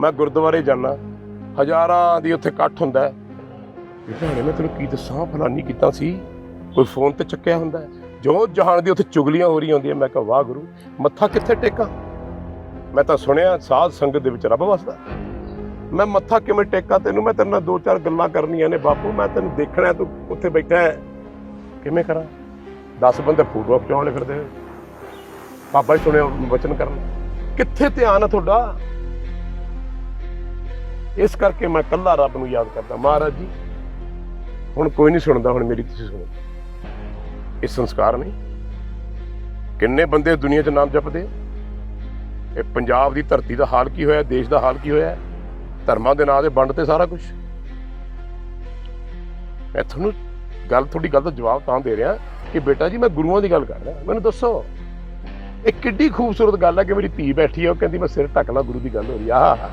ਮੈਂ ਗੁਰਦੁਆਰੇ ਜਾਣਾ ਹਜ਼ਾਰਾਂ ਦੀ ਉੱਥੇ ਇਕੱਠ ਹੁੰਦਾ ਹੈ। ਭੈਣੇ, ਮੈਂ ਤੈਨੂੰ ਕੀ ਦੱਸਾਂ? ਫਲਾਨੀ ਕੀਤਾ ਸੀ? ਕੋਈ ਫੋਨ ਤੇ ਚੱਕਿਆ ਹੁੰਦਾ ਜੋ ਜਹਾਨ ਦੀ ਉੱਥੇ ਚੁਗਲੀਆਂ ਹੋ ਰਹੀਆਂ ਹੁੰਦੀਆਂ, ਮੈਂ ਕਿਹਾ, ਵਾਹ ਗੁਰੂ, ਮੱਥਾ ਕਿੱਥੇ ਟੇਕਾਂ? ਮੈਂ ਤਾਂ ਸੁਣਿਆ, ਸਾਧ ਸੰਗਤ ਦੇ ਵਿੱਚ ਰੱਬ ਵਸਦਾ ਮੈਂ ਮੱਥਾ ਕਿਵੇਂ ਟੇਕਾਂ ਤੈਨੂੰ? ਮੈਂ ਤੇਰੇ ਨਾਲ ਦੋ ਚਾਰ ਗੱਲਾਂ ਕਰਨੀਆਂ ਨੇ ਬਾਪੂ, ਮੈਂ ਤੈਨੂੰ ਦੇਖਣਾ ਤੂੰ ਉੱਥੇ ਬੈਠਾ ਹੈ। ਕਿਵੇਂ ਕਰਾਂ? 10 ਬੰਦੇ ਫੋਟੋ ਖਿਚਾਉਣ ਫਿਰਦੇ ਬਾਬਾ ਜੀ ਸੁਣਿਆ, ਵਚਨ ਕਰਨ। ਕਿੱਥੇ ਧਿਆਨ ਹੈ ਤੁਹਾਡਾ? ਇਸ ਕਰਕੇ ਮੈਂ ਕੱਲਾ ਰੱਬ ਨੂੰ ਯਾਦ ਕਰਦਾ। ਮਹਾਰਾਜ ਜੀ, ਹੁਣ ਕੋਈ ਨਹੀਂ ਸੁਣਦਾ, ਹੁਣ ਮੇਰੀ ਤੁਸੀਂ ਸੁਣੋ। ਇਹ ਸੰਸਕਾਰ ਨਹੀਂ। ਕਿੰਨੇ ਬੰਦੇ ਦੁਨੀਆ 'ਚ ਨਾਮ ਜਪਦੇ ਇਹ ਪੰਜਾਬ ਦੀ ਧਰਤੀ ਦਾ ਹਾਲ ਕੀ ਹੋਇਆ, ਦੇਸ਼ ਦਾ ਹਾਲ ਕੀ ਹੋਇਆ? ਧਰਮਾਂ ਦੇ ਨਾਂ ਦੇ ਵੰਡ ਤੇ ਸਾਰਾ ਕੁਝ ਮੈਂ ਤੁਹਾਨੂੰ ਗੱਲ, ਤੁਹਾਡੀ ਗੱਲ ਦਾ ਜਵਾਬ ਤਾਂ ਦੇ ਰਿਹਾ ਕਿ ਬੇਟਾ ਜੀ, ਮੈਂ ਗੁਰੂਆਂ ਦੀ ਗੱਲ ਕਰ ਰਿਹਾ। ਮੈਨੂੰ ਦੱਸੋ, ਇਹ ਕਿੱਡੀ ਖੂਬਸੂਰਤ ਗੱਲ ਹੈ ਕਿ ਮੇਰੀ ਧੀ ਬੈਠੀ ਹੈ, ਉਹ ਕਹਿੰਦੀ, ਮੈਂ ਸਿਰ ਢੱਕ ਲਾਂ ਗੁਰੂ ਦੀ ਗੱਲ ਹੋ ਰਹੀ ਆ ਆਹ।